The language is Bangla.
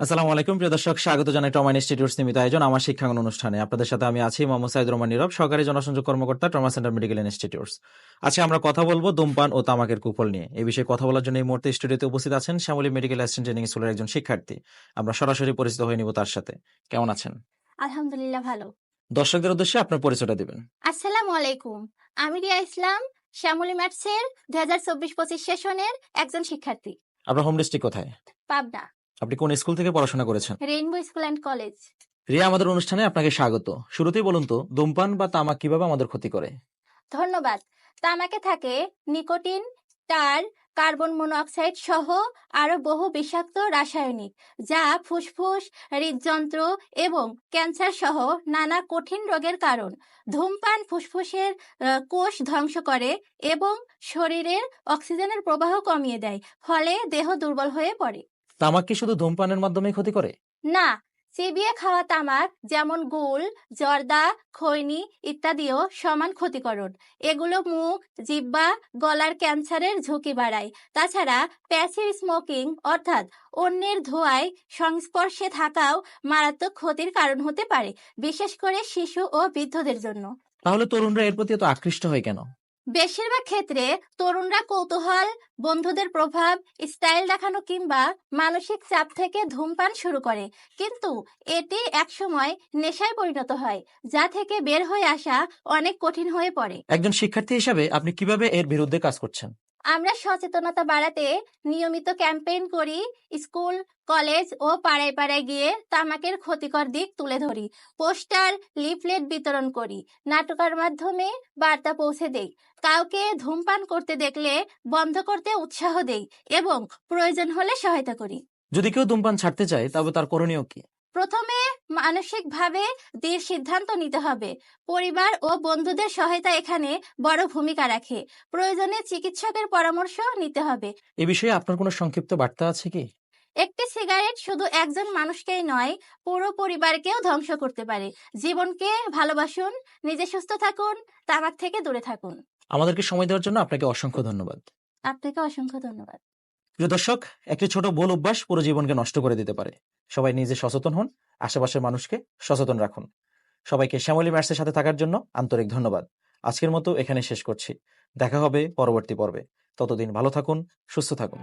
আসসালামু আলাইকুম প্রিয় দর্শক। স্বাগত জানাই ট্রমা ইনস্টিটিউট সীমিত আয়োজন আমার শিক্ষাঙ্গন অনুষ্ঠানে। আপনাদের সাথে আমি আছি মোহাম্মদ সাইদুর রহমান নীরব সহকারী জনসংযোগ কর্মকর্তা ট্রমা সেন্টার মেডিকেল ইনস্টিটিউটস। আজকে আমরা কথা বলব ধূমপান ও তামাকের কুফল নিয়ে। এই বিষয়ে কথা বলার জন্য এই মুহূর্তে স্টুডিওতে উপস্থিত আছেন শ্যামলী মেডিকেল অ্যাসিস্ট্যান্ট ট্রেনিং স্কুলের একজন শিক্ষার্থী। আমরা সরাসরি পরিচিত হয়ে নিব তার সাথে। কেমন আছেন? আলহামদুলিল্লাহ ভালো। দর্শকদের উদ্দেশ্যে আপনার পরিচয়টা দিবেন। আসসালামু আলাইকুম আমি রিয়া ইসলাম শ্যামলী ম্যাথসের দুই হাজার চব্বিশ পঁচিশ সেশনের একজন শিক্ষার্থী। আপনার হোম ডিস্ট্রিক্ট কোথায়? পাবনা। আপনি কোন স্কুল থেকে পড়াশোনা করেছেন? Rainbow school and college Riya আমাদের অনুষ্ঠানে আপনাকে স্বাগত। শুরুতেই বলুন তো ধূমপান বা তামাক কীভাবে আমাদের ক্ষতি করে? ধন্যবাদ। তামাকে থাকে নিকোটিন টার কার্বন মনোঅক্সাইড সহ আরও বহু বিষাক্ত রাসায়নিক যা ফুসফুস হৃদযন্ত্র এবং ক্যান্সার সহ নানা কঠিন রোগের কারণ। ধূমপান ফুসফুসের কোষ ধ্বংস করে এবং শরীরের অক্সিজেনের প্রবাহ কমিয়ে দেয় ফলে দেহ দুর্বল হয়ে পড়ে। তামাক কি শুধু ধূমপানের মাধ্যমে ক্ষতি করে? না চিবিয়ে খাওয়া তামাক যেমন গুল জর্দা খৈনি ইত্যাদিও সমান ক্ষতিকরণ। এগুলো মুখ জিব্বা গলার ক্যান্সারের ঝুঁকি বাড়ায়। তাছাড়া প্যাসিভ স্মোকিং অর্থাৎ অন্যের ধোঁয়ায় সংস্পর্শে থাকাও মারাত্মক ক্ষতির কারণ হতে পারে বিশেষ করে শিশু ও বৃদ্ধদের জন্য। তাহলে তরুণরা এর প্রতি এত আকৃষ্ট হয় কেন? বেশিরভাগ ক্ষেত্রে তরুণরা কৌতূহল, বন্ধুদের প্রভাব, স্টাইল দেখানো কিংবা মানসিক চাপ থেকে ধূমপান শুরু করে। কিন্তু এটি একসময় নেশায় পরিণত হয়, যা থেকে বের হয়ে আসা অনেক কঠিন হয়ে পড়ে। একজন শিক্ষার্থী হিসাবে আপনি কীভাবে এর বিরুদ্ধে কাজ করছেন? আমরা সচেতনতা বাড়াতে নিয়মিত ক্যাম্পেইন করি, স্কুল, কলেজ ও পাড়ায় পাড়ায় গিয়ে তামাকের ক্ষতিকর দিক তুলে ধরি। পোস্টার, লিফলেট বিতরণ করি, নাটকের মাধ্যমে বার্তা পৌঁছে দেই, কাউকে ধূমপান করতে দেখলে বন্ধ করতে উৎসাহ দেই এবং প্রয়োজন হলে সহায়তা করি। যদি কেউ ধূমপান ছাড়তে চায়, তবে তার করণীয় কি? প্রথমে মানসিকভাবে দৃঢ় সিদ্ধান্ত নিতে হবে। পরিবার ও বন্ধুদের সহায়তা এখানে বড় ভূমিকা রাখে। প্রয়োজনে চিকিৎসকের পরামর্শ নিতে হবে। এ বিষয়ে আপনার কোনো সংক্ষিপ্ত বার্তা আছে কি? একটি সিগারেট শুধু একজন মানুষকেই নয় পুরো পরিবারকেও ধ্বংস করতে পারে। জীবনকে ভালোবাসুন নিজে সুস্থ থাকুন তামাক থেকে দূরে থাকুন। আমাদেরকে সময় দেওয়ার জন্য আপনাকে অসংখ্য ধন্যবাদ। আপনাকে অসংখ্য ধন্যবাদ। প্রিয় দর্শক, একটি ছোট ভুল অভ্যাস পুরো জীবনকে নষ্ট করে দিতে পারে। সবাই নিজে সচেতন হন, আশেপাশের মানুষকে সচেতন রাখুন। সবাইকে শ্যামলী ম্যাটসের সাথে থাকার জন্য আন্তরিক ধন্যবাদ। আজকের মতো এখানে শেষ করছি। দেখা হবে পরবর্তী পর্বে। ততদিন ভালো থাকুন, সুস্থ থাকুন।